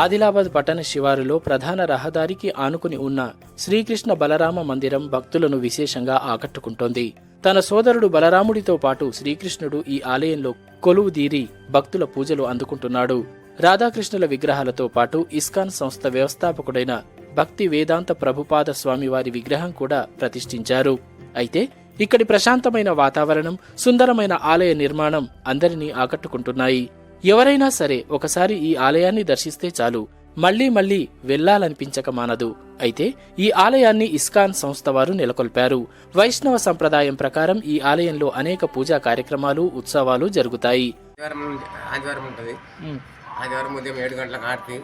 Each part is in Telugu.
ఆదిలాబాద్ పట్టణ శివారులో ప్రధాన రహదారికి ఆనుకుని ఉన్న శ్రీకృష్ణ బలరామ మందిరం భక్తులను విశేషంగా ఆకట్టుకుంటోంది. తన సోదరుడు బలరాముడితో పాటు శ్రీకృష్ణుడు ఈ ఆలయంలో కొలువు దీరి భక్తుల పూజలు అందుకుంటున్నాడు. రాధాకృష్ణుల విగ్రహాలతో పాటు ఇస్కాన్ సంస్థ వ్యవస్థాపకుడైన భక్తి వేదాంత ప్రభుపాద స్వామివారి విగ్రహం కూడా ప్రతిష్ఠించారు. అయితే ఇక్కడి ప్రశాంతమైన వాతావరణం సుందరమైన ఆలయ నిర్మాణం అందరినీ ఆకట్టుకుంటున్నాయి. ఎవరైనా సరే ఒకసారి ఈ ఆలయాన్ని దర్శిస్తే చాలు. మళ్ళీ మళ్ళీ వెళ్ళాలనిపించక మానదు. అయితే ఈ ఆలయాన్ని ఇస్కాన్ సంస్థ వారు నెలకొల్పారు. వైష్ణవ సంప్రదాయం ప్రకారం ఈ ఆలయంలో అనేక పూజా కార్యక్రమాలు ఉత్సవాలు జరుగుతాయి. ఆదివారం ఉంటుంది. ఆదివారం ఉదయం ఏడు గంటలకు ఆరతి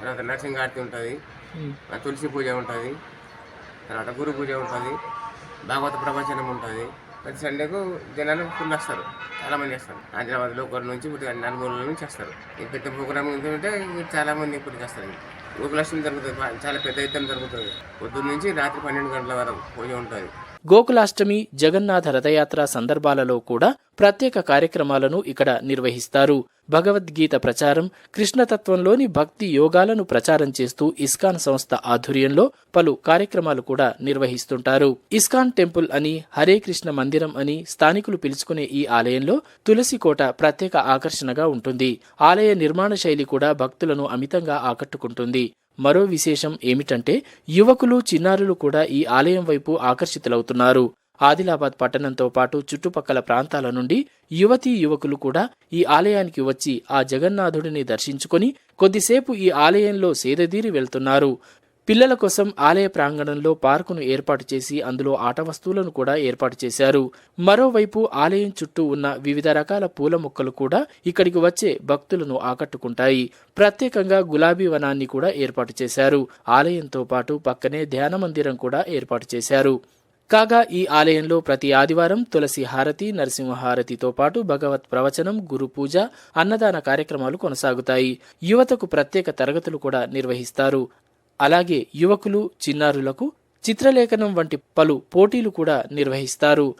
తర్వాత నరసింహ ఆరతి ఉంటుంది. తులసి పూజ ఉంటుంది. తర్వాత గురు పూజ ఉంటుంది. భాగవత ప్రవచనం ఉంటుంది. ప్రతి సండేకు జనాలు ఫుల్ వస్తారు. చాలామంది వస్తారు. హైదరాబాద్లో ఒకరి నుంచి ఇప్పుడు నలుగురు నుంచి వస్తారు. ఈ పెద్ద ప్రోగ్రామ్ ఉంటే చాలామంది ఇప్పటికి వస్తారు. గోకులాష్టమి జరుగుతుంది. చాలా పెద్ద ఎత్తున జరుగుతుంది. పొద్దున్న నుంచి రాత్రి పన్నెండు గంటల వరకు పూజ ఉంటుంది. గోకులాష్టమి జగన్నాథ రథయాత్ర సందర్భాలలో కూడా ప్రత్యేక కార్యక్రమాలను ఇక్కడ నిర్వహిస్తారు. భగవద్గీత ప్రచారం కృష్ణతత్వంలోని భక్తి యోగాలను ప్రచారం చేస్తూ ఇస్కాన్ సంస్థ ఆధ్వర్యంలో పలు కార్యక్రమాలు కూడా నిర్వహిస్తుంటారు. ఇస్కాన్ టెంపుల్ అని హరే కృష్ణ మందిరం అని స్థానికులు పిలుచుకునే ఈ ఆలయంలో తులసి కోట ప్రత్యేక ఆకర్షణగా ఉంటుంది. ఆలయ నిర్మాణ శైలి కూడా భక్తులను అమితంగా ఆకట్టుకుంటుంది. మరో విశేషం ఏమిటంటే యువకులు చిన్నారులు కూడా ఈ ఆలయం వైపు ఆకర్షితులవుతున్నారు. ఆదిలాబాద్ పట్టణంతో పాటు చుట్టుపక్కల ప్రాంతాల నుండి యువతీ యువకులు కూడా ఈ ఆలయానికి వచ్చి ఆ జగన్నాథుడిని దర్శించుకొని కొద్దిసేపు ఈ ఆలయంలో సేదదీరి వెళ్తున్నారు. పిల్లల కోసం ఆలయ ప్రాంగణంలో పార్కును ఏర్పాటు చేసి అందులో ఆట వస్తువులను కూడా ఏర్పాటు చేశారు. మరోవైపు ఆలయం చుట్టూ ఉన్న వివిధ రకాల పూల మొక్కలు కూడా ఇక్కడికి వచ్చే భక్తులను ఆకట్టుకుంటాయి. ప్రత్యేకంగా గులాబీ వనాన్ని కూడా ఏర్పాటు చేశారు. ఆలయంతో పాటు పక్కనే ధ్యాన మందిరం కూడా ఏర్పాటు చేశారు. కాగా ఈ ఆలయంలో ప్రతి ఆదివారం తులసి హారతి నరసింహహారతితో పాటు భగవత్ ప్రవచనం గురు పూజ అన్నదాన కార్యక్రమాలు కొనసాగుతాయి. యువతకు ప్రత్యేక తరగతులు కూడా నిర్వహిస్తారు. అలాగే యువకులు చిన్నారులకు చిత్రలేఖనం వంటి పలు పోటీలు కూడా నిర్వహిస్తారు.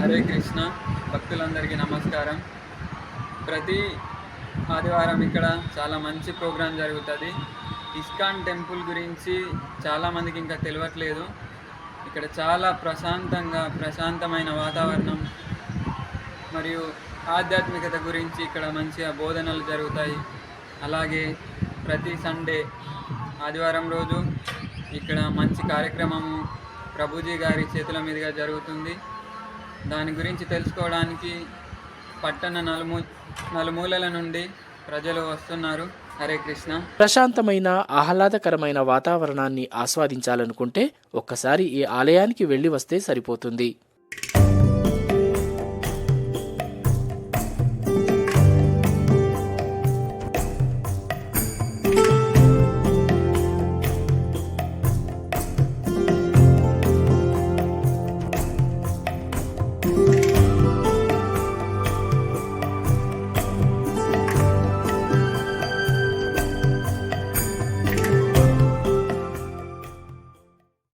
హరే కృష్ణ భక్తులందరికీ నమస్కారం. ప్రతి ఆదివారం ఇక్కడ చాలా మంచి ప్రోగ్రాం జరుగుతుంది. ఇస్కాన్ టెంపుల్ గురించి చాలామందికి ఇంకా తెలియట్లేదు. ఇక్కడ చాలా ప్రశాంతంగా ప్రశాంతమైన వాతావరణం మరియు ఆధ్యాత్మికత గురించి ఇక్కడ మంచిగా బోధనలు జరుగుతాయి. అలాగే ప్రతి సండే ఆదివారం రోజు ఇక్కడ మంచి కార్యక్రమము ప్రభుజీ గారి చేతుల మీదుగా జరుగుతుంది. దాని గురించి తెలుసుకోవడానికి పట్టణ నలుమూ నలుమూలల నుండి ప్రజలు వస్తున్నారు. హరే కృష్ణ. ప్రశాంతమైన ఆహ్లాదకరమైన వాతావరణాన్ని ఆస్వాదించాలనుకుంటే ఒక్కసారి ఈ ఆలయానికి వెళ్ళి వస్తే సరిపోతుంది.